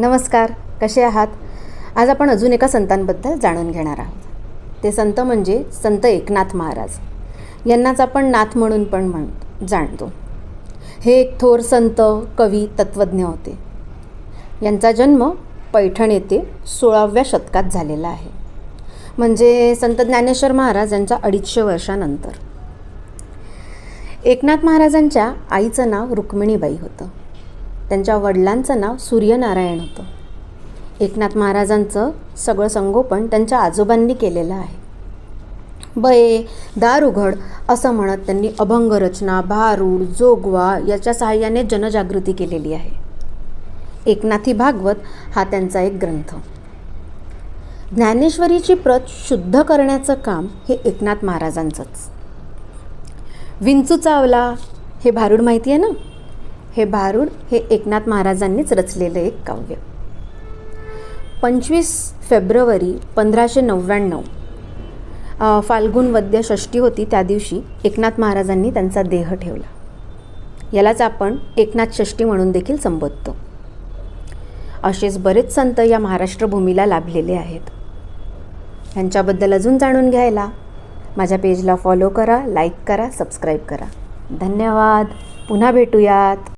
नमस्कार कसे आहात? आज आपण अजून एका संतांबद्दल जाणून घेणार आहोत. ते संत म्हणजे संत एकनाथ महाराज. यांनाच आपण नाथ म्हणून पण म्हण जाणतो. हे एक थोर संत कवी तत्त्वज्ञ होते. यांचा जन्म पैठण येथे सोळाव्या शतकात झालेला आहे. म्हणजे संत ज्ञानेश्वर महाराज यांच्या अडीचशे वर्षानंतर. एकनाथ महाराजांच्या आईचं नाव रुक्मिणीबाई होतं. त्यांच्या वडिलांचं नाव सूर्यनारायण होतं. एकनाथ महाराजांचं सगळं संगोपन त्यांच्या आजोबांनी केलेलं आहे. बये दार उघड असं म्हणत त्यांनी अभंग रचना भारूड जोगवा याच्या सहाय्याने जनजागृती केलेली आहे. एकनाथी भागवत हा त्यांचा एक ग्रंथ. ज्ञानेश्वरीची प्रत शुद्ध करण्याचं काम हे एकनाथ महाराजांचंच. विंचू चावला हे भारूड माहिती आहे ना? हे भारूड हे एकनाथ महाराजांनीच रचलेलं एक काव्य. पंचवीस फेब्रुवारी पंधराशे नव्याण्णव फाल्गुन वद्य षष्टी होती त्या दिवशी एकनाथ महाराजांनी त्यांचा देह ठेवला. यालाच आपण एकनाथ षष्टी म्हणून देखील संबोधतो. असेच बरेच संत या महाराष्ट्र भूमीला लाभलेले आहेत. ह्यांच्याबद्दल अजून जाणून घ्यायला माझ्या पेजला फॉलो करा लाईक करा सबस्क्राईब करा. धन्यवाद. पुन्हा भेटूयात.